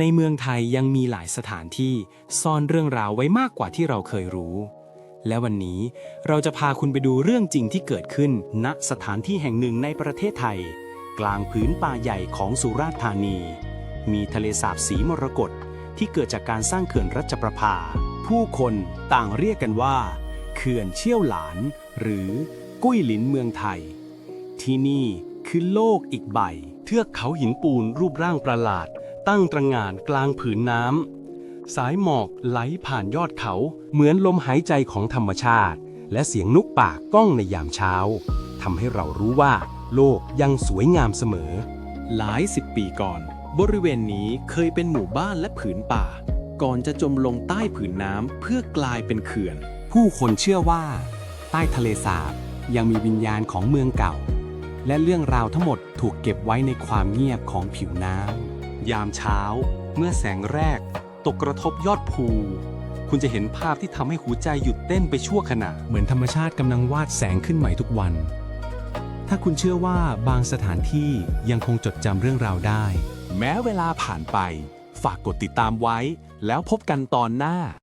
ในเมืองไทยยังมีหลายสถานที่ซ่อนเรื่องราวไว้มากกว่าที่เราเคยรู้ และวันนี้เราจะพาคุณไปดูเรื่องจริงที่เกิดขึ้นณสถานที่แห่งหนึ่งในประเทศไทย กลางผืนป่าใหญ่ของสุราษฎร์ธานี มีทะเลสาบสีมรกตที่เกิดจากการสร้างเขื่อนรัชประภา ผู้คนต่างเรียกกันว่า เขื่อนเชี่ยวหลาน หรือกุ้ยหลินเมืองไทย ที่นี่คือโลกอีกใบ เทือกเขาหินปูนรูปร่างประหลาด ตั้งตรงานกลางผืนน้ำ สายหมอกไหลผ่านยอดเขาเหมือนลมหายใจของธรรมชาติ และเสียงนกป่าก้องในยามเช้าทำให้เรารู้ว่า โลกยังสวยงามเสมอ หลายสิบปีก่อน บริเวณนี้เคยเป็นหมู่บ้านและผืนป่า ก่อนจะจมลงใต้ผืนน้ำเพื่อกลายเป็นเขื่อน ผู้คนเชื่อว่า ใต้ทะเลสาบยังมีวิญญาณของเมืองเก่า และเรื่องราวทั้งหมดถูกเก็บไว้ในความเงียบของผิวน้ำ ยามเช้า เมื่อแสงแรก ตกกระทบยอดภู คุณจะเห็นภาพที่ทำให้หัวใจหยุดเต้นไปชั่วขณะ เหมือนธรรมชาติกำลังวาดแสงขึ้นใหม่ทุกวัน ถ้าคุณเชื่อว่าบางสถานที่ยังคงจดจำเรื่องราวได้ แม้เวลาผ่านไป ฝากกดติดตามไว้ แล้วพบกันตอนหน้า